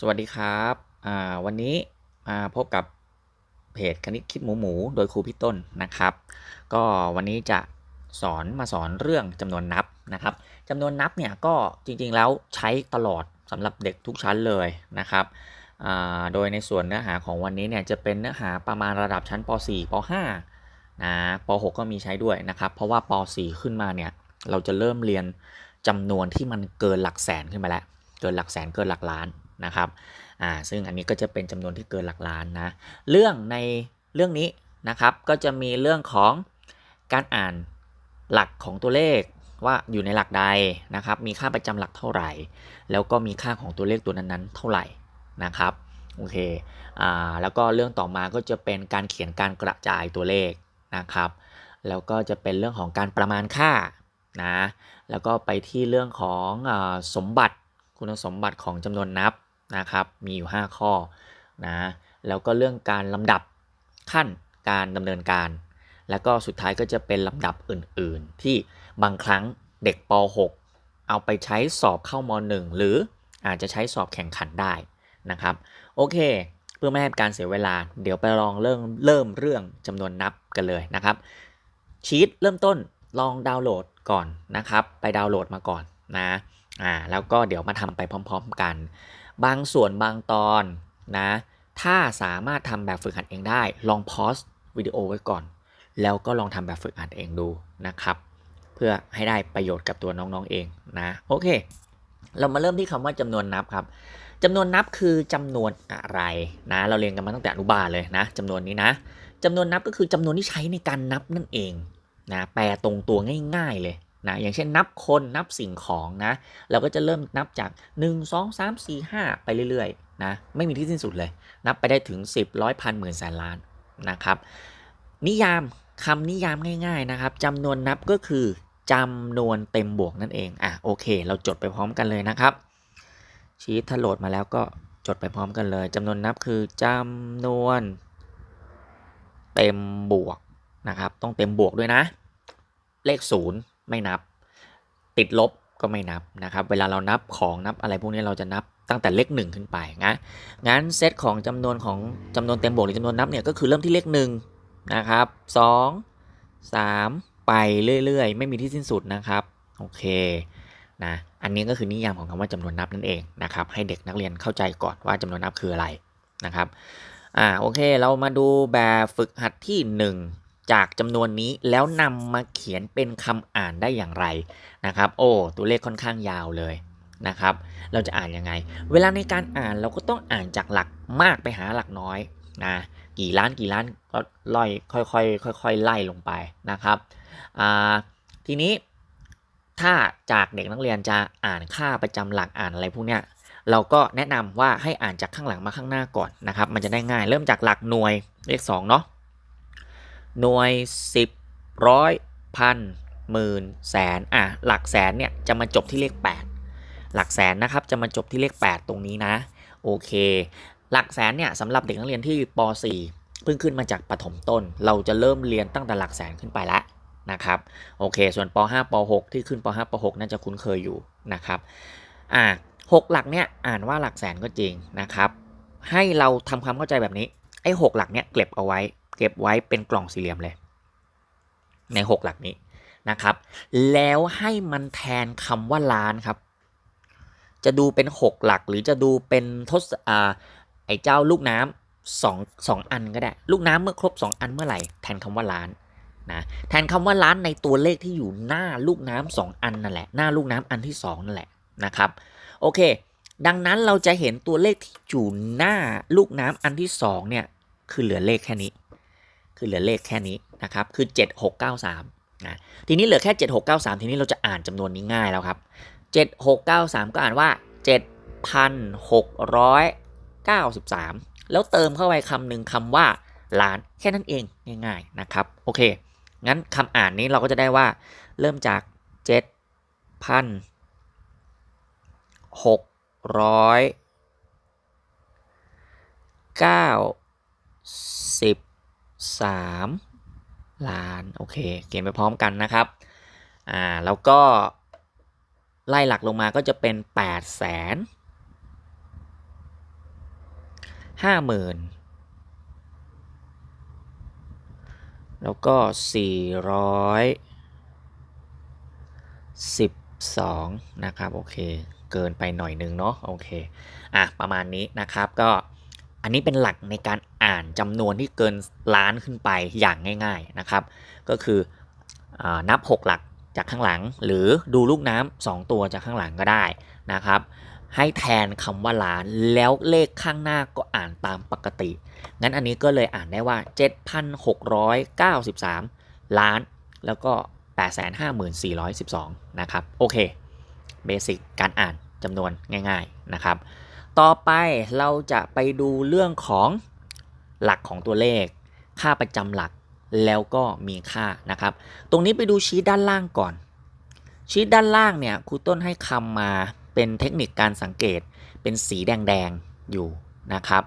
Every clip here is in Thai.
สวัสดีครับวันนี้มาพบกับเพจคณิตคิดหมูหมูโดยครูพี่ต้นนะครับ ก็วันนี้จะสอนมาสอนเรื่องจำนวนนับนะครับจำนวนนับเนี่ยก็จริงๆแล้วใช้ตลอดสำหรับเด็กทุกชั้นเลยนะครับโดยในส่วนเนื้อหาของวันนี้เนี่ยจะเป็นเนื้อหาประมาณระดับชั้นป .4 ป .5 นะป .6 ก็มีใช้ด้วยนะครับ เพราะว่าป .4 ขึ้นมาเนี่ยเราจะเริ่มเรียนจำนวนที่มันเกินหลักแสนขึ้นไปแล้วเกินหลักแสนเกินหลักล้าน นะครับอ่าซึ่งอันนี้ก็จะเป็นจำนวนที่เกินหลักล้านนะเรื่องในเรื่องนี้นะครับก็จะมีเรื่องของการอ่านหลักของตัวเลขว่าอยู่ในหลักใดนะครับ มีค่าประจำหลักเท่าไหร่ แล้วก็มีค่าของตัวเลขตัวนั้นๆ เท่าไหร่นะครับโอเคอ่าแล้วก็เรื่องต่อมาก็จะเป็นการเขียนการกระจายตัวเลขนะครับแล้วก็จะเป็นเรื่องของการประมาณค่านะแล้วก็ไปที่เรื่องของอสมบัติคุณสมบัติของจำนวนนับ นะครับ มีอยู่ 5 ข้อนะแล้วก็เรื่องการลำดับขั้นการดำเนินการ แล้วก็สุดท้ายก็จะเป็นลำดับอื่นๆ ที่บางครั้งเด็กป .6 เอาไปใช้สอบเข้าม .1 หรืออาจจะใช้สอบแข่งขันได้นะครับ โอเค เพื่อไม่ให้การเสียเวลา เดี๋ยวไปลองเริ่มเริ่มเรื่องจำนวนนับกันเลยนะครับชีตเริ่มต้นลองดาวน์โหลดก่อนนะครับ ไปดาวน์โหลดมาก่อนนะอ่าแล้วก็เดี๋ยวมาทำไปพร้อม ๆกัน บางส่วนบางตอนนะ ถ้าสามารถทำแบบฝึกหัดเองได้ ลองพอสวิดีโอไว้ก่อน แล้วก็ลองทำแบบฝึกหัดเองดูนะครับ เพื่อให้ได้ประโยชน์กับตัวน้องๆเองนะ โอเค เรามาเริ่มที่คำว่าจำนวนนับครับจำนวนนับคือจำนวนอะไรนะ เราเรียนกันมาตั้งแต่อนุบาลเลยนะจำนวนนี้นะจำนวนนับก็คือจำนวนที่ใช้ในการนับนั่นเองนะแปลตรงตัวง่าย ๆเลย นะอย่างเช่นนับคนนับสิ่งของนะเราก็จะเริ่มนับจาก 1 2 3 4 5 ไปเรื่อยๆนะไม่มีที่สิ้นสุดเลย นับไปได้ถึง 10ร้อยพันหมื่นแสนล้านนะครับนิยามคำนิยามง่ายๆนะครับจำนวนนับก็คือจำนวนเต็มบวกนั่นเองอะโอเค เราจดไปพร้อมกันเลยนะครับ ชีตถ้าโหลดมาแล้วก็จดไปพร้อมกันเลยจำนวนนับคือจำนวนเต็มบวกนะครับต้องเต็มบวกด้วยนะ เลขศูนย์ ไม่นับ ติดลบก็ไม่นับนะครับ เวลาเรานับของนับอะไรพวกนี้เราจะนับตั้งแต่เลขหนึ่งขึ้นไปนะงั้นเซตของจำนวนของจำนวนเต็มบวกหรือจำนวนนับเนี่ยก็คือเริ่มที่เลขหนึ่งนะครับสองสามไปเรื่อยๆ ไม่มีที่สิ้นสุดนะครับโอเคนะอันนี้ก็คือนิยามของคำว่าจำนวนนับนั่นเองนะครับ ให้เด็กนักเรียนเข้าใจก่อนว่าจำนวนนับคืออะไรนะครับอ่าโอเค เรามาดูแบบฝึกหัดที่หนึ่ง จากจำนวนนี้แล้วนำมาเขียนเป็นคำอ่านได้อย่างไรนะครับ โอ้ตัวเลขค่อนข้างยาวเลยนะครับ เราจะอ่านยังไง เวลาในการอ่านเราก็ต้องอ่านจากหลักมากไปหาหลักน้อยนะกี่ล้านกี่ล้านก็ล่อยค่อยๆค่อยๆไล่ลงไปนะครับทีนี้ถ้าจากเด็กนักเรียนจะอ่านค่าประจำหลักอ่านอะไรพวกเนี้ยเราก็แนะนำว่าให้อ่านจากข้างหลังมาข้างหน้าก่อนนะครับ มันจะได้ง่ายเริ่มจากหลักหน่วยเลข2เนาะ หน่วยสิบร้อยพันหมื่นแสนอะหลักแสนเนี่ยจะมาจบที่เลข 8 หลักแสนนะครับจะมาจบที่เลข 8 ตรงนี้นะโอเค หลักแสนเนี่ยสำหรับเด็กนักเรียนที่ป .4 เพิ่งขึ้นมาจากปฐมต้น เราจะเริ่มเรียนตั้งแต่หลักแสนขึ้นไปแล้วนะครับโอเค ส่วนป .5 ป .6 ที่ขึ้นป .5 ป .6 น่าจะคุ้นเคยอยู่นะครับอะหกหลักเนี่ยอ่านว่าหลักแสนก็จริงนะครับ ให้เราทำความเข้าใจแบบนี้ไอ้หกหลักเนี่ยเก็บเอาไว้ เก็บไว้เป็นกล่องสี่เหลี่ยมเลย ใน 6 หลักนี้นะครับ แล้วให้มันแทนคำว่าล้านครับ จะดูเป็น 6 หลักหรือจะดูเป็นทศอ่าไอ้เจ้าลูกน้ำสองสองอันก็ได้ ลูกน้ำเมื่อครบ 2 อันเมื่อไหร่ แทนคำว่าล้านนะแทนคำว่าล้านในตัวเลขที่อยู่หน้าลูกน้ำสองอันนั่นแหละ หน้าลูกน้ำอันที่2นั่นแหละนะครับโอเค ดังนั้นเราจะเห็นตัวเลขที่อยู่หน้าลูกน้ำอันที่2เนี่ยคือเหลือเลขแค่นี้ คือเหลือเลขแค่นี้นะครับคือ 7693นะทีนี้เหลือแค่ 7693 ทีนี้เราจะอ่านจำนวนนี้ง่ายแล้วครับ 7693 ก็อ่านว่า 7,693 แล้วเติมเข้าไปคำหนึ่งคำว่าล้านแค่นั้นเองง่ายๆนะครับโอเค งั้นคำอ่านนี้เราก็จะได้ว่าเริ่มจาก 7,600 3 ล้าน โอเค เขียนไปพร้อมกันนะครับ อ่า แล้วก็ไล่หลักลงมาก็จะเป็น 8 0 0 0 0 0 ห้าหมื่นแล้วก็สี่ร้อยสิบสองนะครับ โอเค เกินไปหน่อยหนึ่งเนาะโอเค อะ ประมาณนี้นะครับก็ อันนี้เป็นหลักในการอ่านจำนวนที่เกินล้านขึ้นไปอย่างง่าย ๆนะครับ ก็คืออนับ 6 หลักจากข้างหลัง หรือดูลูกน้ำสองตัวจากข้างหลังก็ได้นะครับ ให้แทนคำว่าล้านแล้วเลขข้างหน้าก็อ่านตามปกติ งั้นอันนี้ก็เลยอ่านได้ว่า 7,693 ล้าน แล้วก็ 85412 นะครับ โอเค เบสิกการอ่านจำนวนง่าย ๆ นะครับ ต่อไปเราจะไปดูเรื่องของหลักของตัวเลข ค่าประจำหลักแล้วก็มีค่านะครับ ตรงนี้ไปดูชีตด้านล่างก่อน ชีตด้านล่างเนี่ยครูต้นให้คำมาเป็นเทคนิคการสังเกตเป็นสีแดงๆอยู่นะครับ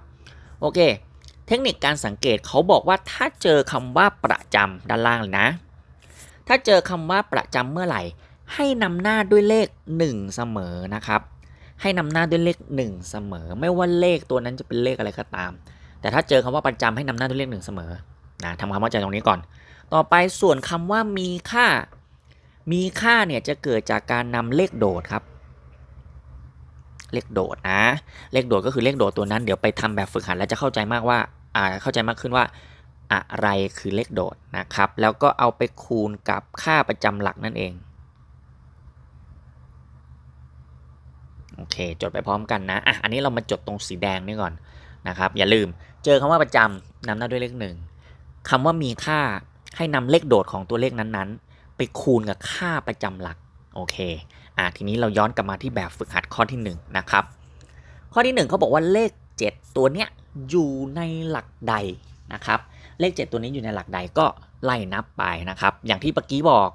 โอเค เทคนิคการสังเกตเขาบอกว่าถ้าเจอคำว่าประจำด้านล่างนะ ถ้าเจอคำว่าประจำเมื่อไหร่ ให้นำหน้าด้วยเลข 1 เสมอนะครับ ให้นำหน้าด้วยเลข 1 เสมอ ไม่ว่าเลขตัวนั้นจะเป็นเลขอะไรก็ตาม แต่ถ้าเจอคำว่าประจำให้นำหน้าด้วยเลข 1 เสมอนะทำความเข้าใจตรงนี้ก่อน ต่อไปส่วนคำว่ามีค่า มีค่าเนี่ยจะเกิดจากการนำเลขโดดครับ เลขโดดนะ เลขโดดก็คือเลขโดดตัวนั้น เดี๋ยวไปทำแบบฝึกหัดแล้วจะเข้าใจมากว่าอ่าเข้าใจมากขึ้นว่าอะไรคือเลขโดดนะครับ แล้วก็เอาไปคูณกับค่าประจำหลักนั่นเอง โอเค จดไปพร้อมกันนะอะอันนี้เรามาจดตรงสีแดงนี่ก่อนนะครับ อย่าลืมเจอคำว่าประจำนำหน้าด้วยเลขหนึ่งคำว่ามีค่าให้นำเลขโดดของตัวเลขนั้นๆ ไปคูณกับค่าประจำหลักโอเคอะทีนี้เราย้อนกลับมาที่แบบฝึกหัดข้อที่ 1 นะครับ ข้อที่ 1เขาบอกว่าเลข 7 ตัวเนี้ยอยู่ในหลักใดนะครับ เลข 7 ตัวนี้อยู่ในหลักใดก็ไล่นับไปนะครับ อย่างที่เมื่อกี้บอก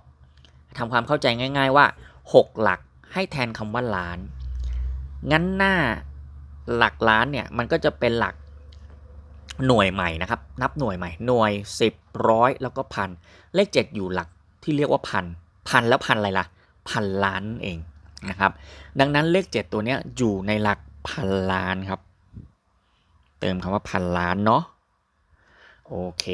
ทำความเข้าใจง่าย ๆว่า 6 หลักให้แทนคำว่าล้าน งั้นหน้าหลักล้านเนี่ยมันก็จะเป็นหลักหน่วยใหม่นะครับ นับหน่วยใหม่ หน่วย 10ร้อยแล้วก็พันเลข 7 อยู่หลักที่เรียกว่าพันพันแล้วพันอะไรล่ะพันล้านเองนะครับ ดังนั้นเลข 7 ตัวนี้อยู่ในหลักพันล้านครับ เติมคำว่าพันล้านเนาะโอเค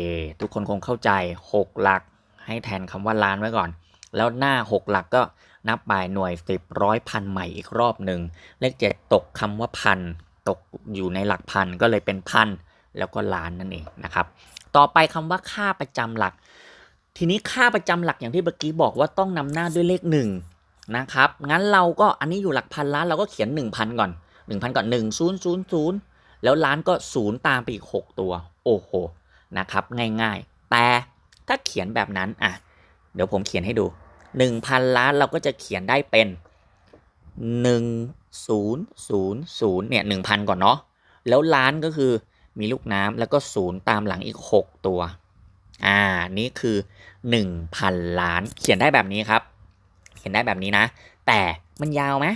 ทุกคนคงเข้าใจ 6 หลักให้แทนคำว่าล้านไว้ก่อน แล้วหน้า 6 หลักก็ นับไปหน่วยสิบร้อยพันใหม่อีกรอบหนึ่งเลข7ตกคำว่าพันตกอยู่ในหลักพันก็เลยเป็นพันแล้วก็ล้านนั่นเองนะครับ ต่อไปคำว่าค่าประจำหลัก ทีนี้ค่าประจำหลักอย่างที่เมื่อกี้บอกว่าต้องนำหน้าด้วยเลขหนึ่งนะครับ งั้นเราก็อันนี้อยู่หลักพันล้านเราก็เขียน 1,000 ก่อน 1,000 ก่อน 1 0 0 0 แล้วล้านก็0ตามไปอีก 6 ตัว โอ้โห นะครับ ง่ายๆ แต่ถ้าเขียนแบบนั้น อะ เดี๋ยวผมเขียนให้ดู 1,000 ล้านเราก็จะเขียนได้เป็น 1000เนี่ย1,000 ก่อนเนาะแล้วล้านก็คือมีลูกน้ำแล้วก็ศูนย์ตามหลังอีก 6 ตัว อ่า นี่คือ 1,000 ล้าน เขียนได้แบบนี้ครับ เขียนได้แบบนี้นะ แต่มันยาวไหม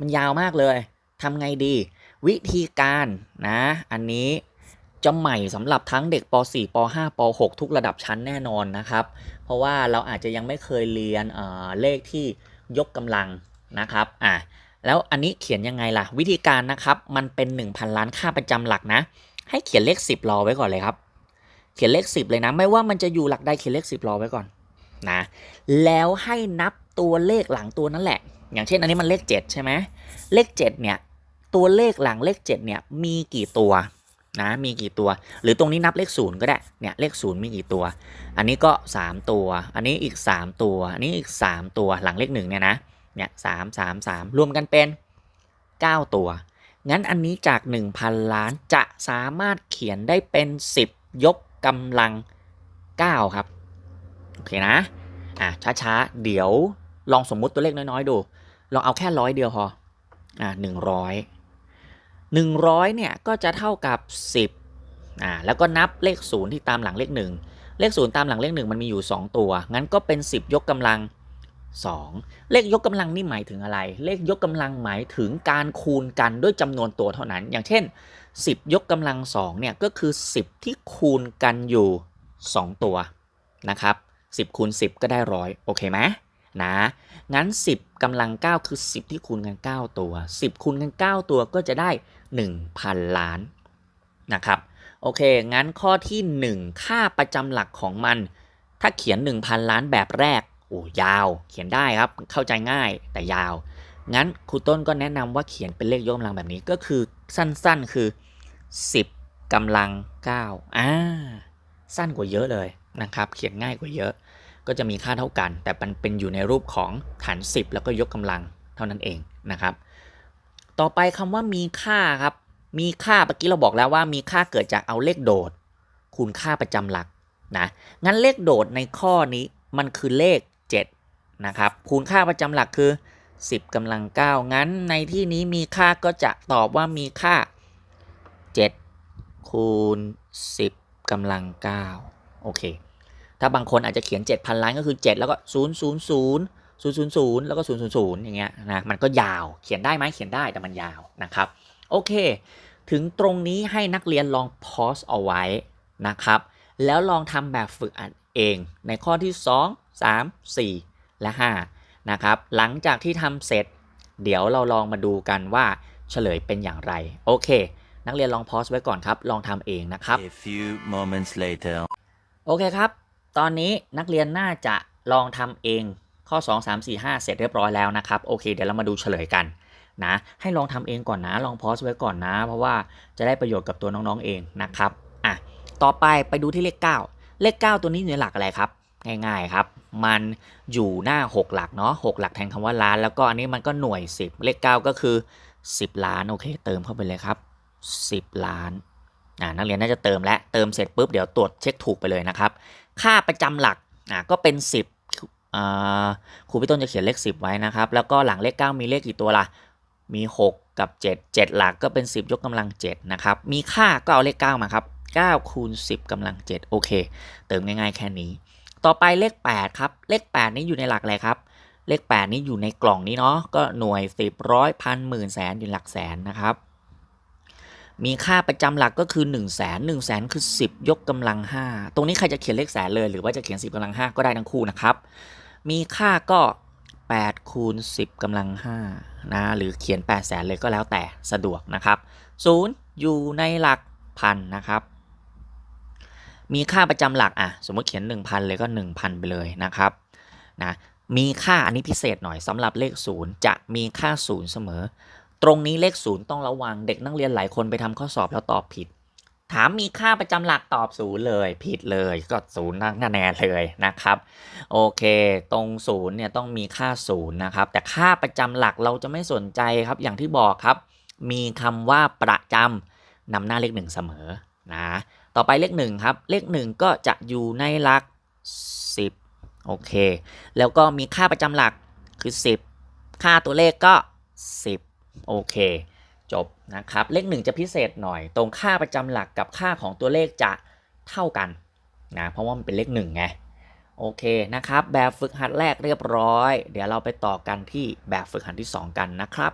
มันยาวมากเลยทำไงดี วิธีการนะ อันนี้ จะใหม่สำหรับทั้งเด็กป .4 ป .5 ป .6 ทุกระดับชั้นแน่นอนนะครับ เพราะว่าเราอาจจะยังไม่เคยเรียนเเลขที่ยกกำลังนะครับอ่าแล้วอันนี้เขียนยังไงล่ะ วิธีการนะครับมันเป็น 1,000 ล้านค่าประจำหลักนะ ให้เขียนเลข 10 รอไว้ก่อนเลยครับ เขียนเลข 10 เลยนะ ไม่ว่ามันจะอยู่หลักใดเขียนเลข 10 รอไว้ก่อนนะแล้วให้นับตัวเลขหลังตัวนั่นแหละ อย่างเช่นอันนี้มันเลข 7 ใช่ไหมเลข 7 เนี่ยตัวเลขหลังเลข 7 เนี่ยมีกี่ตัว นะมีกี่ตัว หรือตรงนี้นับเลข0ก็ได้เนี่ยเลข0มีกี่ตัว อันนี้ก็ 3 ตัว อันนี้อีก 3 ตัว อันนี้อีก 3 ตัวหลังเลข1เนี่ยนะเนี่ยสามสามสามรวมกันเป็น 9 ตัว งั้นอันนี้จาก 1,000 ล้านจะสามารถเขียนได้เป็น 10 ยกกำลัง 9 ครับ โอเคนะอะช้าๆ เดี๋ยวลองสมมุติตัวเลขน้อยๆ ดู ลองเอาแค่ร้อยเดียวพออะหนึ่งร้อย หนึ่งร้อยเนี่ยก็จะเท่ากับ 10อ่าแล้วก็นับเลขศูนย์ที่ตามหลังเลขหนึ่งเลขศูนย์ตามหลังเลขหนึ่งมันมีอยู่ 2 ตัว งั้นก็เป็น 10 ยกกำลัง 2 เลขยกกำลังนี่หมายถึงอะไร เลขยกกำลังหมายถึงการคูณกันด้วยจำนวนตัวเท่านั้น อย่างเช่น 10 ยกกำลัง2เนี่ยก็คือ 10 ที่คูณกันอยู่ 2 ตัวนะครับ10คูณ10 ก็ได้ร้อยโอเคไหมนะงั้น 10กำลัง 9 คือ 10 ที่คูณกัน 9 ตัว 10คูณกัน 9 ตัวก็จะได้ 1,000 ล้านนะครับโอเค งั้นข้อที่ 1 ค่าประจำหลักของมัน ถ้าเขียน 1,000 ล้านแบบแรกโอ้ยาว เขียนได้ครับ เข้าใจง่ายแต่ยาว งั้นครูต้นก็แนะนำว่าเขียนเป็นเลขยกกำลังแบบนี้ก็คือสั้นๆคือ 10กำลัง 9อ่าสั้นกว่าเยอะเลยนะครับ เขียนง่ายกว่าเยอะ ก็จะมีค่าเท่ากัน แต่มันเป็นอยู่ในรูปของฐาน 10 แล้วก็ยกกำลังเท่านั้นเองนะครับ ต่อไปคำว่ามีค่าครับ มีค่าเมื่อกี้เราบอกแล้วว่ามีค่าเกิดจากเอาเลขโดด คูณค่าประจำหลักนะ งั้นเลขโดดในข้อนี้มันคือเลข 7 นะครับ คูณค่าประจำหลักคือ 10กำลัง 9 งั้นในที่นี้มีค่าก็จะตอบว่ามีค่า 7 คูณ 10กำลัง 9 โอเค ถ้าบางคนอาจจะเขียน 7,000 ล้านก็คือ 7 แล้วก็ 0 0 0 0 0 0 แล้วก็ 0 0 0 อย่างเงี้ยนะมันก็ยาวเขียนได้ไหมเขียนได้แต่มันยาวนะครับโอเค ถึงตรงนี้ให้นักเรียนลองพอสเอาไว้นะครับ แล้วลองทำแบบฝึกอ่านเองในข้อที่ 2 3 4 และ 5 นะครับ หลังจากที่ทำเสร็จ เดี๋ยวเราลองมาดูกันว่าเฉลยเป็นอย่างไร โอเค นักเรียนลองพอสไว้ก่อนครับ ลองทำเองนะครับ A few moments later. โอเคครับ ตอนนี้นักเรียนน่าจะลองทำเอง ข้อ 2 3 4 5 เสร็จเรียบร้อยแล้วนะครับโอเค เดี๋ยวเรามาดูเฉลยกันนะให้ลองทำเองก่อนนะลองพอสไว้ก่อนนะ เพราะว่าจะได้ประโยชน์กับตัวน้องๆเองนะครับอะต่อไปไปดูที่เลข 9 เลข 9 ตัวนี้อยู่ในหลักอะไรครับง่ายๆครับ มันอยู่หน้า 6 หลักเนาะ6หลักแทนคำว่าล้าน แล้วก็อันนี้มันก็หน่วย 10 เลข 9 ก็คือ 10 ล้านโอเค เติมเข้าไปเลยครับ 10 ล้านอ่านักเรียนน่าจะเติมแล้วเติมเสร็จปุ๊บเดี๋ยวตรวจเช็คถูกไปเลยนะครับ ค่าประจำหลักอ่าก็เป็น 10 ครูพี่ต้นจะเขียนเลข 10 ไว้นะครับ แล้วก็หลังเลข 9 มีเลขกี่ตัวล่ะ มี 6 กับ 7 7 หลักก็เป็น 10 ยกกำลัง7นะครับ มีค่าก็เอาเลข 9 มาครับ9คูณ10กำลัง 7 โอเค เติมง่ายๆแค่นี้ ต่อไปเลข 8 ครับ เลข 8 นี้อยู่ในหลักอะไรครับ เลข 8 นี้อยู่ในกล่องนี้เนาะ ก็หน่วย 10ร้อยพันหมื่นแสนอยู่หลักแสนนะครับ มีค่าประจำหลักก็คือ1 0 0 0 0แสน1 0 0 0 0แสนคือ 10 ยกกำลัง 5 ตรงนี้ใครจะเขียนเลขแสนเลยหรือว่าจะเขียน 10กำลัง 5 ก็ได้ทั้งคู่นะครับ มีค่าก็8คูณ10กำลัง5นะหรือเขียน 8 แสนเลยก็แล้วแต่สะดวกนะครับ0อยู่ในหลักพันนะครับ มีค่าประจำหลักอะสมมติเขียน 1,000 เลยก็ 1,000 ไปเลยนะครับนะมีค่าอันนี้พิเศษหน่อยสำหรับเลข 0 จะมีค่า 0 เสมอ ตรงนี้เลข0ต้องระวังเด็กนักเรียนหลายคนไปทำข้อสอบแล้วตอบผิด ถามมีค่าประจำหลักตอบ0เลยผิดเลยก็0นั่นคะแนนเลยนะครับ โอเค ตรง0เนี่ยต้องมีค่า0นย์นะครับ แต่ค่าประจำหลักเราจะไม่สนใจครับอย่างที่บอกครับ มีคำว่าประจำนำหน้าเลข1เสมอนะต่อไปเลข1ครับ เลข1ก็จะอยู่ในหลัก 10โอเค แล้วก็มีค่าประจำหลักคือ 10 ค่าตัวเลขก็ 10 โอเค จบนะครับ เลข 1 จะพิเศษหน่อย ตรงค่าประจำหลักกับค่าของตัวเลขจะเท่ากันนะเพราะว่ามันเป็นเลข1ไงโอเคนะครับ แบบฝึกหัดแรกเรียบร้อย เดี๋ยวเราไปต่อกันที่แบบฝึกหัดที่ 2 กันนะครับ